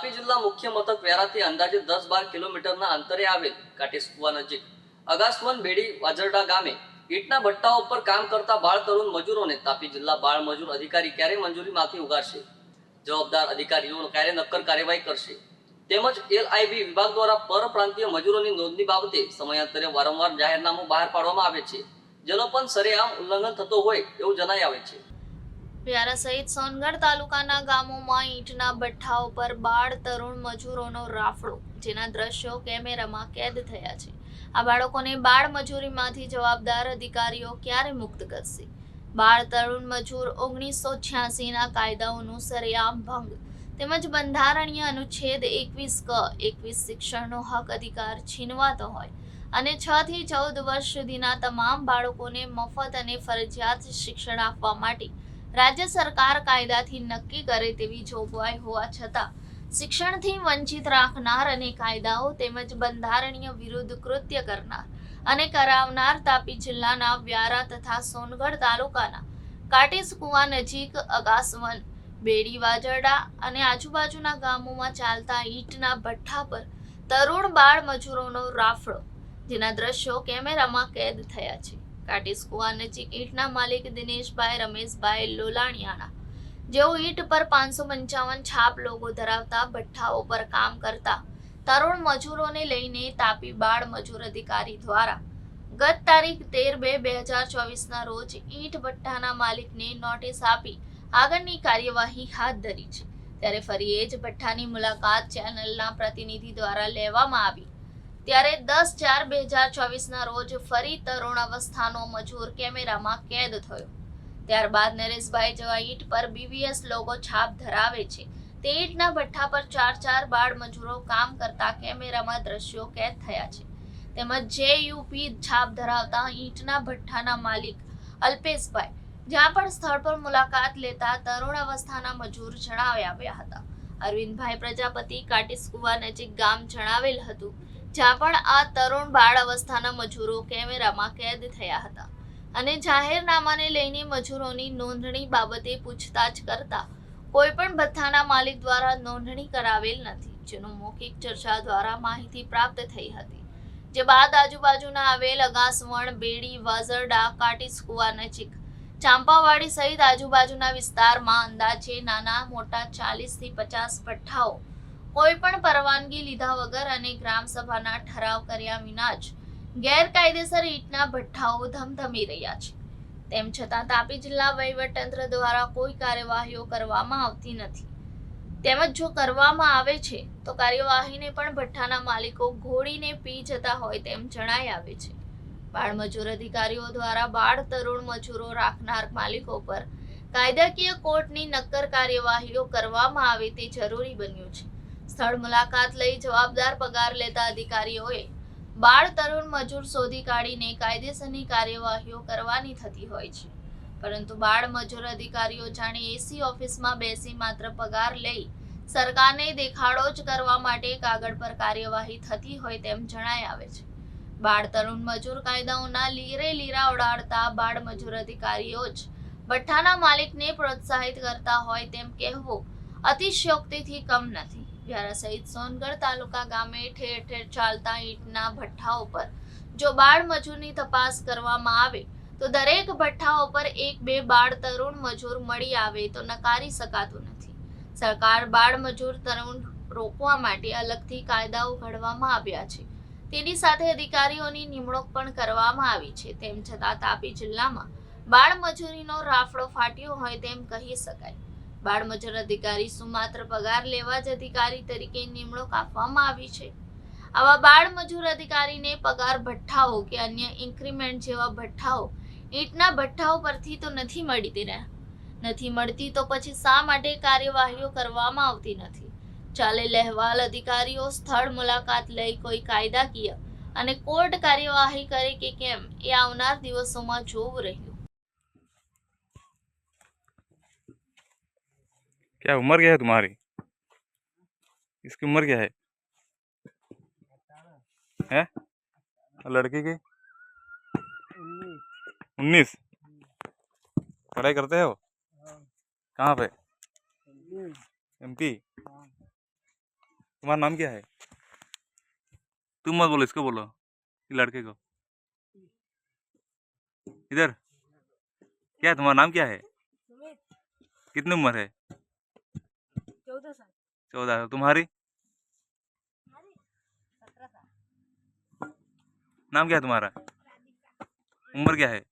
તાપી જિલ્લા મુખ્ય મથક વેરાથી અંદાજે દસ બાર કિલોમીટરના અંતરે આવેલ કાટેસકુવા નજીક. અગાસવન બેડી વાજરડા ગામે ઈટના ભટ્ટાઓ ઉપર કામ કરતા બાળ તરુણ મજૂરોને તાપી જિલ્લા બાળ મજૂર અધિકારી ક્યારે મંજૂરીમાંથી ઉગારશે? જવાબદાર અધિકારીઓ ક્યારે નક્કર કાર્યવાહી કરશે? તેમજ એલઆઈબી વિભાગ દ્વારા પરપ્રાંતીય મજૂરોની નોંધણી બાબતે સમયાંતરે વારંવાર જાહેરનામું બહાર પાડવામાં આવે છે. જેનો પણ સરેઆમ ઉલ્લંઘન થતો હોય એવું જણાઈ આવે છે. વ્યારા સહિત સોનગઢ તાલુકાના ગામોમાં ઈંટના ભઠ્ઠાઓ પર બાળ તરુણ મજૂરોનો રાફડો, જેના દ્રશ્યો કેમેરામાં કેદ થયા છે. આ બાળકોને બાળ મજૂરીમાંથી જવાબદાર અધિકારીઓ ક્યારે મુક્ત કરશે? બાળ તરુણ મજૂર ઓગણીસો છ્યાસીના કાયદાઓનું સરેઆમ ભંગ. તેમજ બંધારણીય અનુચ્છેદ એકવીસ ક, એકવીસ શિક્ષણનો હક અધિકાર છીનવાતો હોય. અને છ થી ચૌદ વર્ષ સુધીના તમામ બાળકોને મફત અને ફરજિયાત શિક્ષણ આપવા માટે રાજ્ય સરકાર કાયદાથી નક્કી કરે તેવી જોગવાઈ હોવા છતાં શિક્ષણથી વંચિત રાખનાર અને કાયદાઓ તેમજ બંધારણીય વિરુદ્ધ કૃત્ય કરનાર અને કરાવનાર તાપી જિલ્લાના વ્યારા તથા સોનગઢ તાલુકાના કાટેસકુવા નજીક અગાસવન, બેડી વાજરડા અને આજુબાજુના ગામોમાં ચાલતા ઈંટના ભઠ્ઠા પર તરુણ બાળ મજૂરોનો રાફડો, જેના દ્રશ્યો કેમેરામાં કેદ થયા છે. કાટેસકુવા નજીક ઈંટના માલિક દિનેશભાઈ, રમેશભાઈ લોલાણિયાણા જેઓ ઈંટ પર પાંચસો પંચાવન છાપ લોગો ધરાવતા, ભઠ્ઠાઓ પર કામ કરતા, તરુણ મજૂરોને લઈને તાપી બાળ મજૂર અધિકારી દ્વારા. ગત તારીખ તેર બે બે હજાર ચોવીસના રોજ ઈંટ ભઠ્ઠાના માલિકને નોટિસ આપી આગળની કાર્યવાહી હાથ ધરી છે. ત્યારે ફરી એ જ ભઠ્ઠાની મુલાકાત ચેનલના પ્રતિનિધિ દ્વારા લેવામાં આવી. ત્યારે દસ ચાર બે હજાર ચોવીસના રોજ ફરી તરુણ અવસ્થાનો મજૂર કેમેરામાં કેદ થયો. ત્યારબાદ નરેશભાઈ જેવા ઈંટ પર બીવીએસ લોગો છાપ ધરાવે છે. તે ઈંટના ભઠ્ઠા પર ચાર ચાર બાળ મજૂરો કામ કરતા કેમેરામાં દ્રશ્યો કેદ થયા છે. તેમજ જે યુપી છાપ ધરાવતા ઈંટના ભઠ્ઠાના માલિક અલ્પેશભાઈ, જ્યાં પણ સ્થળ પર મુલાકાત લેતા તરુણ અવસ્થાના મજૂર જણાવી આવ્યા હતા. અરવિંદભાઈ પ્રજાપતિ, કાટીસકુવા નજીક ગામ જણાવેલ હતું. જ્યાં પણ આ તરુણ બાળ અવસ્થાના મજૂરો કેમેરામાં કેદ થયા હતા અને જાહેરનામાને લઈને મજૂરોની નોંધણી બાબતે પૂછતાછ કરતા કોઈ પણ ભથ્થાના માલિક દ્વારા નોંધણી કરાવેલ નથી, જેનો મૌખિક ચર્ચા દ્વારા માહિતી પ્રાપ્ત થઈ હતી, જે બાદ આજુબાજુના આવેલ અગાસવણ, બેડી, વાઝરડા કાટીસકુવા નજીક, ચાંપાવાડી સહિત આજુબાજુના વિસ્તારમાં અંદાજે નાના મોટા ચાલીસથી પચાસ ભઠ્ઠાઓ કોઈ પણ પરવાનગી લીધા વગર અને ગ્રામ સભાના ઠરાવ કર્યા વિના જ ગેરકાયદેસર ઈંટના ભઠ્ઠાઓ ધમધમી રહ્યા છે. તેમ છતાં તાપી જિલ્લા વહીવટતંત્ર દ્વારા કોઈ કાર્યવાહીઓ કરવામાં આવતી નથી. તેમજ જો કરવામાં આવે છે, તો કાર્યવાહીને પણ ભઠ્ઠાના માલિકો ઘોડીને પી જતા હોય તેમ જણાઈ આવે છે. બાળ મજૂર અધિકારીઓ દ્વારા બાળ તરુણ મજૂરો રાખનાર માલિકો પર કાયદાકીય કોર્ટની નક્કર કાર્યવાહીઓ કરવામાં આવે તે જરૂરી બન્યું છે. સ્થળ મુલાકાત લઈ જવાબદાર પગાર લેતા અધિકારીઓએ બાળ તરુણ મજૂર શોધી કાઢીને કાયદેસરની કાર્યવાહીઓ કરવાની થતી હોય છે. પરંતુ બાળ મજૂર અધિકારીઓ જાણે એસી ઓફિસમાં બેસી માત્ર પગાર લઈ સરકારને દેખાડો જ કરવા માટે કાગળ પર કાર્યવાહી થતી હોય તેમ જણાઈ આવે છે. બાળ તરુણ મજૂર કાયદાઓના લીરે લીરા ઉડાડતા બાળ મજૂર અધિકારીઓ જ ભઠ્ઠાના માલિકને પ્રોત્સાહિત કરતા હોય તેમ કહેવું અતિશયોક્તિથી કમ નથી. વ્યારા સહિત સોનગઢ તાલુકા ગામે ઠેર ઠેર ચાલતા ઈંટના ભઠ્ઠાઓ પર જો બાળ મજૂરની તપાસ કરવામાં આવે, તો દરેક ભઠ્ઠાઓ પર એક બે બાળ તરુણ મજૂર મળી આવે તો નકારી શકાતું નથી. સરકાર બાળ મજૂર તરુણ રોકવા માટે અલગથી કાયદાઓ ઘડવામાં આવ્યા છે. તેની સાથે અધિકારીઓની નિમણૂક પણ કરવામાં આવી છે. તેમ છતાં તાપી જિલ્લામાં બાળ મજૂરીનો રાફડો ફાટ્યો હોય તેમ કહી શકાય. બાળ મજૂર અધિકારી શું માત્ર પગાર લેવા જ અધિકારી તરીકે નિમણૂક આપવામાં આવી છે. આવા બાળ મજૂર અધિકારીને પગાર ભઠ્ઠાઓ કે અન્ય ઇન્ક્રીમેન્ટ જેવા ભઠ્ઠાઓ, ઈંટના ભઠ્ઠાઓ પરથી તો નથી મળતી રહ્યા નથી મળતી તો પછી શા માટે કાર્યવાહીઓ કરવામાં આવતી નથી? ચાલે લહેવાલ અધિકારીઓ સ્થળ મુલાકાત લઈ કોઈ કાયદાકીય અને કોર્ટ કાર્યવાહી કરે કે કેમ એ આવનાર દિવસોમાં જોવું રહ્યું. क्या उम्र क्या है तुम्हारी? इसकी उम्र क्या है? है? लड़की की? उन्नीस। पढ़ाई करते हो? कहाँ पे? एमपी तुम्हारा नाम क्या है? तुम मत बोलो, इसको बोलो लड़के को। इधर। क्या, तुम्हारा नाम क्या है? कितनी उम्र है? चौदह साल चौदह तुम्हारी सत्रह साल नाम क्या है तुम्हारा उम्र क्या है